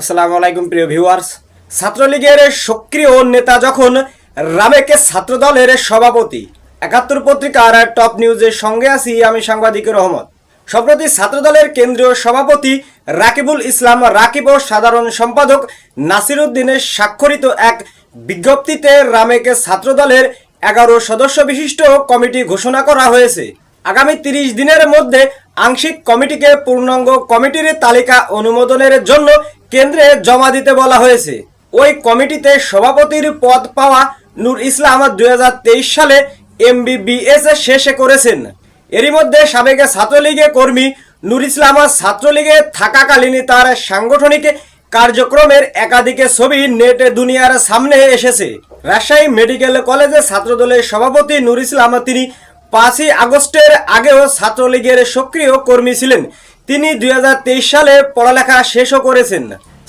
আসসালামু আলাইকুম, প্রিয় ভিউয়ার্স। ছাত্রলীগের সক্রিয় নেতা যখন রামেকে ছাত্রদলের সভাপতি, একাত্তর পত্রিকার টপ নিউজের সঙ্গে আছি আমি সাংবাদিক রহমত। সম্প্রতি ছাত্রদলের কেন্দ্রীয় সভাপতি রাকিবুল ইসলাম রাকিব ও সাধারণ সম্পাদক নাসিরুদ্দিনের স্বাক্ষরিত এক বিজ্ঞপ্তিতে রামেকে ছাত্রদলের এগারো সদস্য বিশিষ্ট কমিটি ঘোষণা করা হয়েছে। আগামী তিরিশ দিনের মধ্যে আংশিক কমিটিকে পূর্ণাঙ্গ কমিটির তালিকা অনুমোদনের জন্য কেন্দ্রে জমা দিতে বলা হয়েছে। ওই কমিটিতে সভাপতির পদ পাওয়া নূর ইসলাম দু হাজার তেইশ সালে এমবিবিএস শেষে করেছেন। এরই মধ্যে সাবেক ছাত্রলীগে কর্মী নূর ইসলাম ছাত্রলীগে থাকাকালীন তার সাংগঠনিক কার্যক্রমের একাধিক ছবি নেট দুনিয়ার সামনে এসেছে। রাজশাহী মেডিকেল কলেজে ছাত্রদলের সভাপতি নূর ইসলাম তিনি পাঁচই আগস্টের আগেও ছাত্রলীগের সক্রিয় কর্মী ছিলেন। তিনি দুই হাজার তেইশ সালে পড়ালেখা শেষও করেছেন।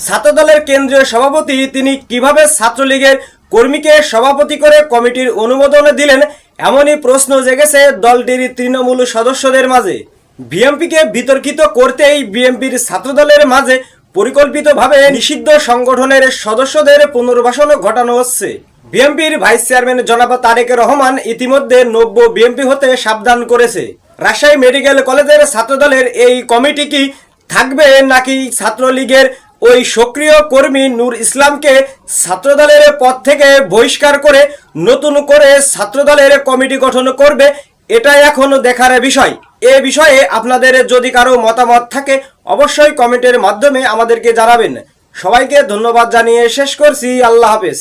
ছাত্রদলের কেন্দ্রীয় সভাপতি তিনি কীভাবে ছাত্রলীগের কর্মীকে সভাপতি করে কমিটির অনুমোদন দিলেন, এমনই প্রশ্ন জেগেছে দলটির তৃণমূল সদস্যদের মাঝে। বিএমপিকে বিতর্কিত করতেই বিএমপির ছাত্রদলের মাঝে পরিকল্পিতভাবে নিষিদ্ধ সংগঠনের সদস্যদের পুনর্বাসন ঘটানো হচ্ছে। বিএমপির ভাইস চেয়ারম্যান জনাব তারেক রহমান ইতিমধ্যে নব্য বিএমপি হতে সাবধান করেছে। রাজশাহী মেডিকেল কলেজের ছাত্রদলের এই কমিটি কি থাকবে নাকি ছাত্রলীগের? ওই সক্রিয় কর্মী নূর ইসলামকে ছাত্রদলের পদ থেকে বহিষ্কার করে নতুন করে ছাত্রদলের কমিটি গঠন করবে, এটাই এখন দেখার বিষয়। এ বিষয়ে আপনাদের যদি কারও মতামত থাকে, অবশ্যই কমেন্টের মাধ্যমে আমাদেরকে জানাবেন। সবাইকে ধন্যবাদ জানিয়ে শেষ করছি। আল্লাহ হাফেজ।